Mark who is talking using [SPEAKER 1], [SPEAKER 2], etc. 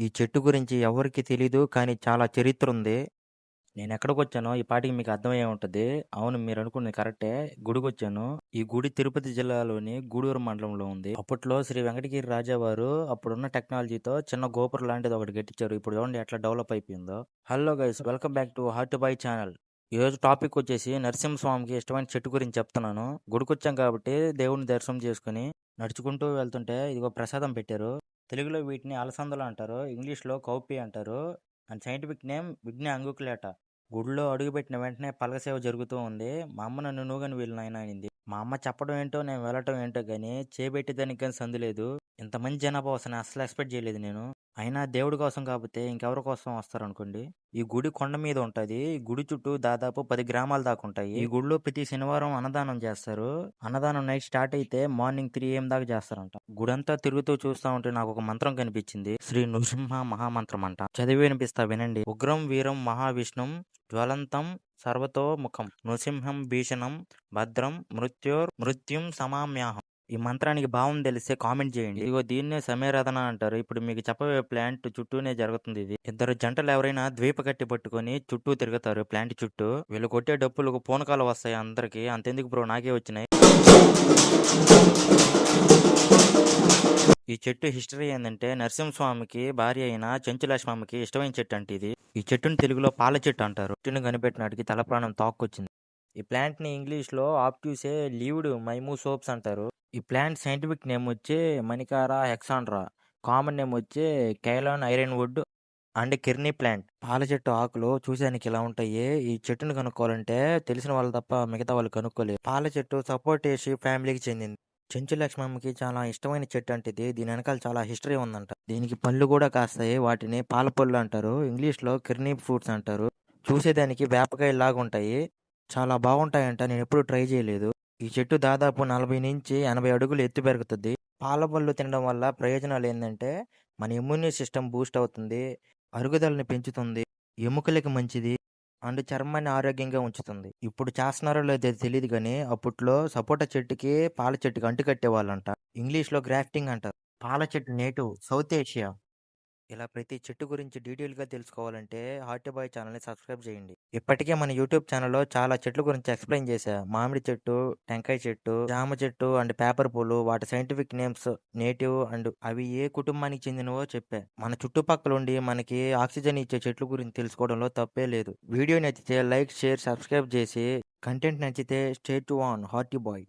[SPEAKER 1] ఈ చెట్టు గురించి ఎవరికీ తెలీదు. కానీ చాలా చరిత్ర ఉంది. నేనెక్కడికొచ్చానో ఈ పాటికి మీకు అర్థమయ్యే ఉంటది. అవును మీరనుకున్నది కరెక్టే. గుడికొచ్చాను. ఈ గుడి తిరుపతి జిల్లాలోని గూడూరు మండలంలో ఉంది. అప్పట్లో శ్రీ వెంకటగిరి రాజావారు అప్పుడున్న టెక్నాలజీతో చిన్న గోపురం లాంటిది ఒకటి కట్టించారు. ఇప్పుడు చూడండి ఎట్లా డెవలప్ అయిపోయిందో. Hello guys welcome back to heart by channel. ఈరోజు టాపిక్ వచ్చేసి నరసింహస్వామికి ఇష్టమైన చెట్టు గురించి చెప్తున్నాను. గుడికొచ్చాం కాబట్టి దేవుడిని దర్శనం చేసుకొని నడుచుకుంటూ వెళ్తుంటే ఇదిగో ప్రసాదం పెట్టారు. తెలుగులో వీటిని అలసందలు అంటారు. ఇంగ్లీష్‌లో కౌపీ అంటారు. అండ్ సైంటిఫిక్ నేమ్ విఘ్న అంగుకులేట. గుడిలో అడుగుపెట్టిన వెంటనే పలక సేవ జరుగుతూ ఉంది. మా అమ్మ నన్ను నూగని వీళ్ళు నాయనా మా అమ్మ చెప్పడం ఏంటో నేను వెళ్ళటం ఏంటో కానీ చేపెట్టేదానికి కానీ సందు లేదు. ఇంతమంది జనాభా వస్తదని అస్సలు ఎక్స్‌పెక్ట్ చేయలేదు నేను. అయినా దేవుడి కోసం కాకపోతే ఇంకెవరి కోసం వస్తారనుకోండి. ఈ గుడి కొండ మీద ఉంటది. ఈ గుడి చుట్టూ దాదాపు పది గ్రామాల దాకా ఉంటాయి. ఈ గుడిలో ప్రతి శనివారం అన్నదానం చేస్తారు. అన్నదానం నైట్ స్టార్ట్ అయితే మార్నింగ్ త్రీ ఏఎం దాకా చేస్తారంట. గుడంతా తిరుగుతూ చూస్తా ఉంటే నాకు ఒక మంత్రం కనిపించింది. శ్రీ నృసింహ మహామంత్రం అంట. చదివి వినిపిస్తా వినండి. ఉగ్రం వీరం మహావిష్ణుం జ్వలంతం సర్వతోముఖం నృసింహం భీషణం భద్రం మృత్యోర్ మృత్యుం సమామ్యాహం. ఈ మంత్రానికి భావం తెలిస్తే కామెంట్ చేయండి. ఇదిగో దీన్నే సమయరథన అంటారు. ఇప్పుడు మీకు చెప్పబోయే ప్లాంట్ చుట్టూనే జరుగుతుంది ఇది. ఇద్దరు జంటలు ఎవరైనా ద్వీప కట్టి పట్టుకొని చుట్టూ తిరుగుతారు ప్లాంట్ చుట్టూ. వీళ్ళు కొట్టే డప్పులకు పూనకాలు వస్తాయి అందరికి. అంతెందుకు బ్రో నాకే వచ్చినాయి. ఈ చెట్టు హిస్టరీ ఏందంటే నరసింహస్వామికి భార్య అయిన చెంచులక్ష్మమ్మకి ఇష్టమైన చెట్టు అంట ఇది. ఈ చెట్టుని తెలుగులో పాల చెట్టు అంటారు. చెట్టుని ప్రాణం తాక్కొచ్చింది. ఈ ప్లాంట్ని ఇంగ్లీష్లో ఆప్ట్యూసే లీవ్డ్ మైమూ సోప్స్ అంటారు. ఈ ప్లాంట్ సైంటిఫిక్ నేమ్ వచ్చి మణికారా హెక్సాండ్రా. కామన్ నేమ్ వచ్చి Ceylon iron wood and khirni plant. పాల చెట్టు ఆకులు చూసేదానికి ఇలా ఉంటాయి. ఈ చెట్టుని కనుక్కోవాలంటే తెలిసిన వాళ్ళు తప్ప మిగతా వాళ్ళు కనుక్కోలేరు. పాల చెట్టు సపోర్టేసి ఫ్యామిలీకి చెందింది. చెంచు లక్ష్మమ్మకి చాలా ఇష్టమైన చెట్టు అంటే ఇది. దీని వెనకాల చాలా హిస్టరీ ఉందంట. దీనికి పళ్ళు కూడా కాస్తాయి. వాటిని పాల పళ్ళు అంటారు. ఇంగ్లీష్లో కిర్నీ ఫ్రూట్స్ అంటారు. చూసేదానికి వేపకాయలాగా ఉంటాయి. చాలా బాగుంటాయంట. నేను ఎప్పుడు ట్రై చేయలేదు. ఈ చెట్టు దాదాపు 40 నుంచి 80 అడుగులు ఎత్తు పెరుగుతుంది పాల పళ్ళు తినడం వల్ల ప్రయోజనాలు ఏంటంటే మన ఇమ్యూనిటీ సిస్టమ్ బూస్ట్ అవుతుంది. అరుగుదలని పెంచుతుంది. ఎముకలకి మంచిది. అండ్ చర్మాన్ని ఆరోగ్యంగా ఉంచుతుంది. ఇప్పుడు చేస్తున్నారో లేదో తెలియదు కానీ అప్పట్లో సపోటా చెట్టుకి పాల చెట్టుకి అంటు కట్టేవాళ్ళంట. ఇంగ్లీష్లో గ్రాఫ్టింగ్ అంటారు. పాల చెట్టు నేటివ్ సౌత్ ఏషియా. ఇలా ప్రతి చెట్టు గురించి డీటెయిల్గా తెలుసుకోవాలంటే హార్ట్ బాయ్ ఛానల్ని సబ్స్క్రైబ్ చేయండి. ఇప్పటికే మన యూట్యూబ్ ఛానల్లో చాలా చెట్ల గురించి ఎక్స్‌ప్లెయిన్ చేశా. మామిడి చెట్టు, టెంకాయ చెట్టు, జామ చెట్టు అండ్ పేపర్ పూలు వాటి సైంటిఫిక్ నేమ్స్ నేటివ్ అండ్ అవి ఏ కుటుంబానికి చెందినవో చెప్పా. మన చుట్టుపక్కల ఉండి మనకి ఆక్సిజన్ ఇచ్చే చెట్ల గురించి తెలుసుకోవడంలో తప్పే లేదు. వీడియో నచ్చితే లైక్, షేర్, సబ్స్క్రైబ్ చేసి కంటెంట్ నచ్చితే స్టే ఆన్ హార్టీ బాయ్.